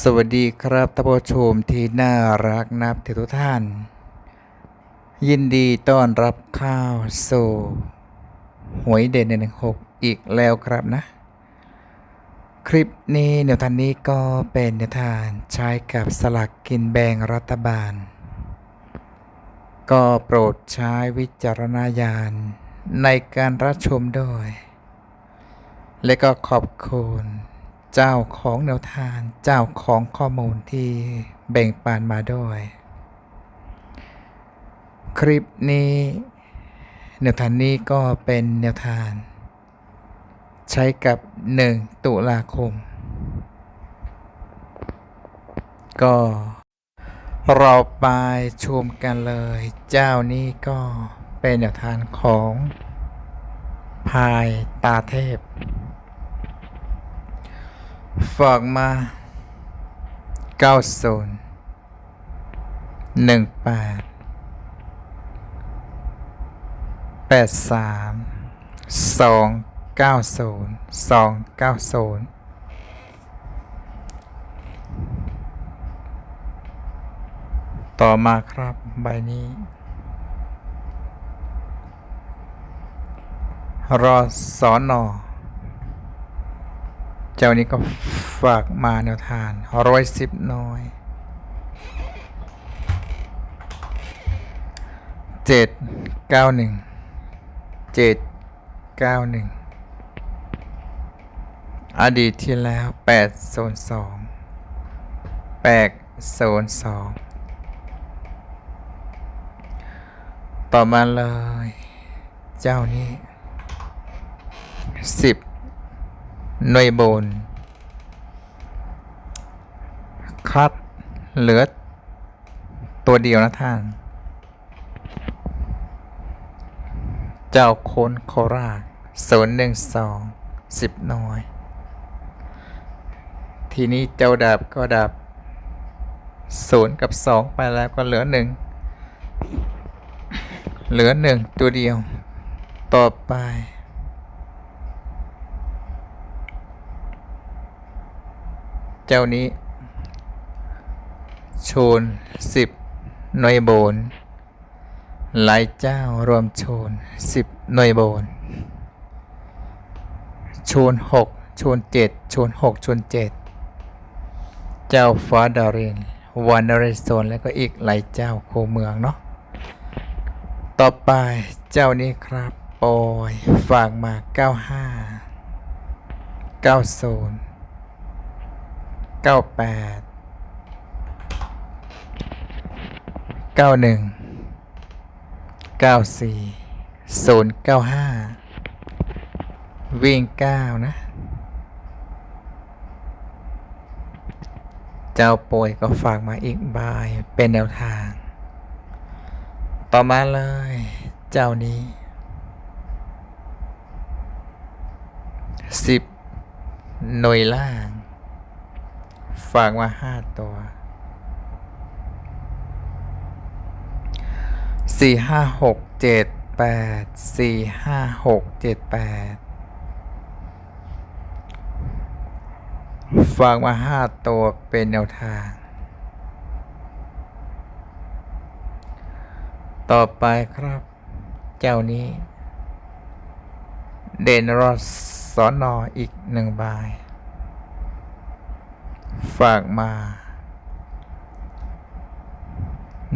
สวัสดีครับท่านผู้ชมที่น่ารักนับถือทุกท่าน ยินดีต้อนรับเข้าวสู่หวยเด่นหนึ่งหกอีกแล้วครับนะ คลิปนี้แนวทางนี้ก็เป็นแนวทางใช้กับสลักกินแบ่งรัฐบาล ก็โปรดใช้วิจารณญาณในการรับชมด้วย และก็ขอบคุณ เจ้าของแนวทาง เจ้าของข้อมูลที่แบ่งปันมาด้วย คลิปนี้แนวทางนี้ก็เป็นแนวทาง ใช้กับ 1 ตุลาคม ก็เราไปชมกันเลย เจ้านี้ก็เป็นแนวทางของพายตาเทพ ฝากมา90 18 83 290 290ต่อมาครับใบนี้รอสอนอ เจ้านี้ก็ฝากมาแนวทานร้อยสิบน้อยเจ็ดเก้าหนึ่งเจ็ดเก้าหนึ่งอดีตที่แล้วแปดโซนสองแปดโซนสองต่อมาเลย เจ้านี้สิบ หน่วยบนคัดเหลือ ตัวเดียวนะท่าน เจ้าโคนโคราชศูนย์หนึ่งสองสิบหน่วย ทีนี้เจ้าดับก็ดับศูนย์กับสองไปแล้วก็เหลือหนึ่งเหลือหนึ่งตัวเดียว ต่อไป เจ้านี้ โชนสิบหน่วยโบน หลายเจ้ารวมโชนสิบหน่วยโบน โชนหกโชนเจ็ดโชนหกโชนเจ็ดเจ้าฟ้าดารินวันเรศวรและก็อีกหลายเจ้าโคเมืองเนาะต่อไปเจ้านี้ครับ ปอย ฝากมา 95 90 เก้าแปดเก้าหนึ่งเก้าสี่ศูนย์เก้าห้าวิ่งเก้านะ เจ้าป่วยก็ฝากมาอีกบายเป็นแนวทาง ต่อมาเลย เจ้านี้สิบหน่วยล่าง ฝากมาห้าตัวสี่ห้าหกเจ็ดแปดสี่ห้าหกเจ็ดแปดฝากมาห้าตัวเป็นแนวทาง ต่อไปครับ เจ้านี้ เดนรอสสอนออีกหนึ่งใบ ฝากมา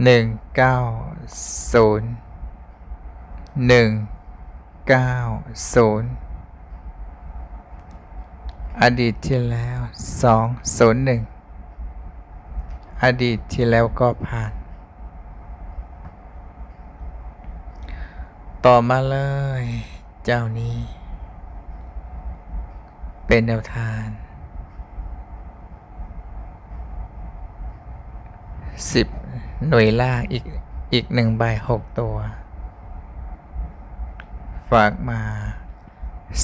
หนึ่งเก้าศูนย์หนึ่งเก้าศูนย์อดีตที่แล้วสองศูนย์หนึ่งอดีตที่แล้วก็ผ่าน ต่อมาเลย เจ้านี้ เป็นแนวทาง สิบหน่วยล่างอีกอีกหนึ่งใบหกตัว ฝากมา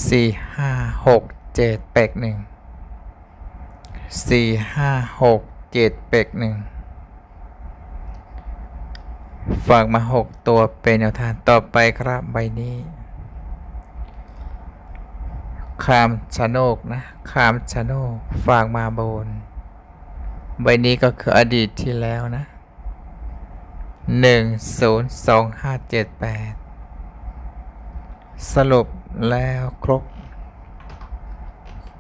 สี่ห้าหกเจ็ดแปกหนึ่งสี่ห้าหกเจ็ดแปกหนึ่งฝากมาหกตัวเป็นแนวทางต่อไปครับใบนี้คามชะโนกนะคามชะโนกฝากมาบน ใบนี้ก็คืออดีตที่แล้วนะหนึ่งศูนย์สองห้าเจ็ดแปดสรุปแล้วครบ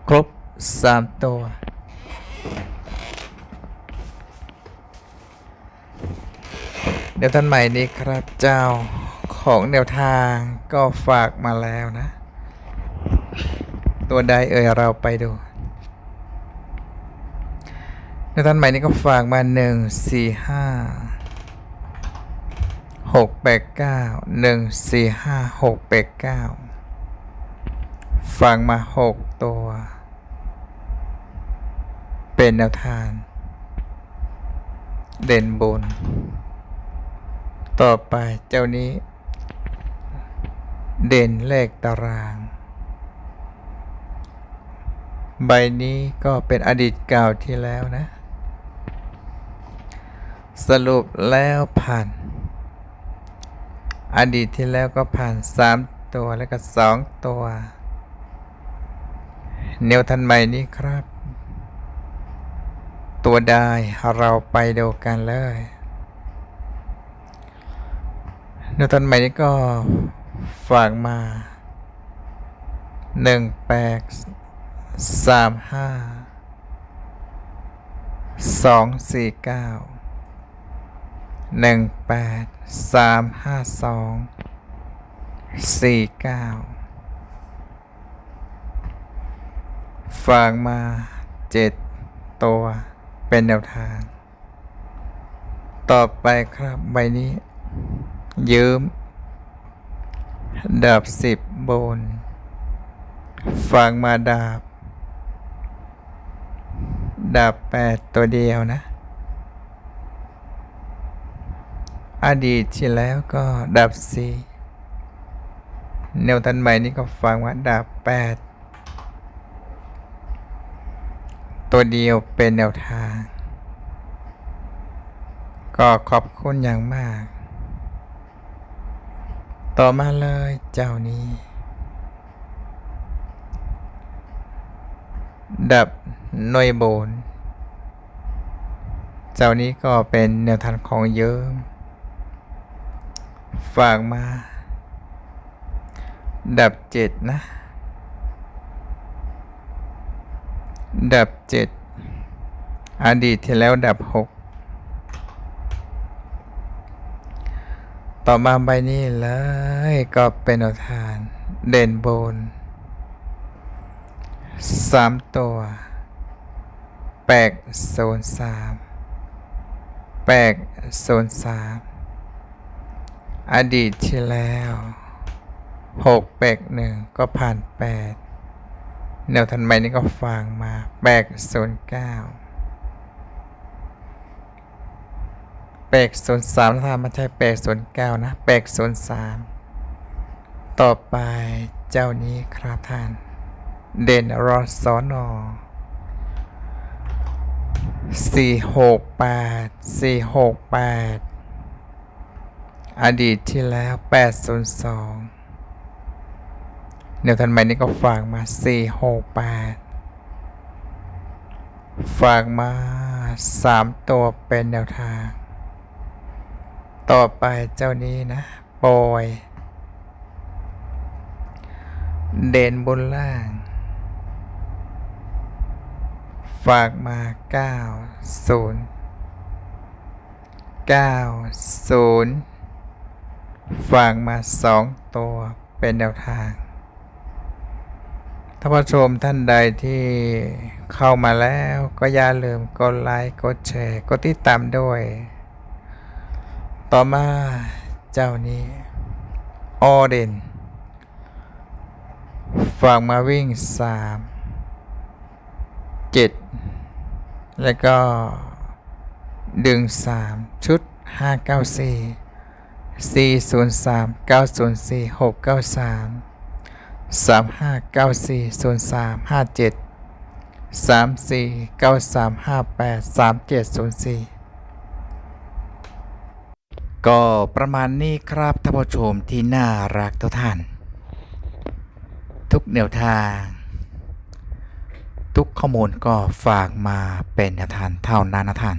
ครบสามตัว เดี๋ยวท่านใหม่นี้ครับเจ้าของแนวทางก็ฝากมาแล้วนะ ตัวใดเอ่ยเราไปดู ในท่านใหม่นี้ก็ฝากมาหนึ่งสี่ห้าหกแปดเก้าหนึ่งสี่ห้าหกแปดเก้าฟังมาหกตัว เป็นแนวทางเด่นบน ต่อไปเจ้านี้ เด่นเลขตาราง ใบนี้ก็เป็นอดีตเก่าที่แล้วนะ สรุปแล้วผ่าน อดีตที่แล้วก็ผ่านสามตัวแล้วก็สองตัว แนวทันใหม่นี้ครับ ตัวได้เราไปดูกันเลยแนวทันใหม่นี้ก็ฝากมาหนึ่งแปดสามห้าสองสี่เก้า หนึ่งแปดสามห้าสองสี่เก้าฝากมาเจ็ดตัวเป็นแนวทาง ต่อไปครับใบนี้ ยืมดาบสิบบนฟังมาดาบ ดาบแปดตัวเดียวนะ อดีตที่แล้วก็ดาบสี่แนวทันใหม่นี้ก็ฟังว่าดาบแปดตัวเดียวเป็นแนวทาง ก็ขอบคุณอย่างมาก ต่อมาเลยเจ้านี้ ดับหน่วยบน เจ้านี้ก็เป็นแนวทางของเยิ้ม ฝากมา ดับเจ็ดนะ ดับเจ็ดอดีตที่แล้วดับหกต่อมาใบนี้เลยก็เป็นแนวทางเด่นโบนสามตัวแปดโซนสามแปดโซนสาม อดีตที่แล้วหกแปดหนึ่งก็ผ่านแปดแนวทันใหม่นี้ก็ฟังมาแปดโซนย์เก้าแปดโซนย์สามถ้าไม่ใช่แปดโซนย์เก้านะแปดโซนย์สามต่อไปเจ้านี้ครับท่าน เด่นรอสอนอสี่หกแปดสี่หกแปด อดีตที่แล้วแปดศูนย์สองเดี๋ยวทันใหม่นี้ก็ฝากมาสี่หกแปดฝากมาสามตัวเป็นแนวทาง ต่อไปเจ้านี้นะปอยเด่นบนล่าง ฝากมา 9 0 9 0 ฝากมา2ตัวเป็นแนวทางท่านผู้ชมท่านใดที่เข้ามาแล้วก็อย่าลืมกดไลค์กดแชร์กดติดตามด้วย ต่อมาเจ้านี้ออเดนฝากมาวิ่งสามเจ็ดแล้วก็ดึงสามชุดห้าเก้าสี่สี่ศูนย์สามเก้าศูนย์สี่หกเก้าสามสามห้าเก้าสี่ศูนย์สามห้าเจ็ดสามสี่เก้าสามห้าแปดสามเจ็ดศูนย์สี่ก็ประมาณนี้ครับท่านผู้ชมที่น่ารักทุกท่าน ทุกแนวทาง ทุกข้อมูลก็ฝากมาเป็นแนวทางเท่านั้นนะท่าน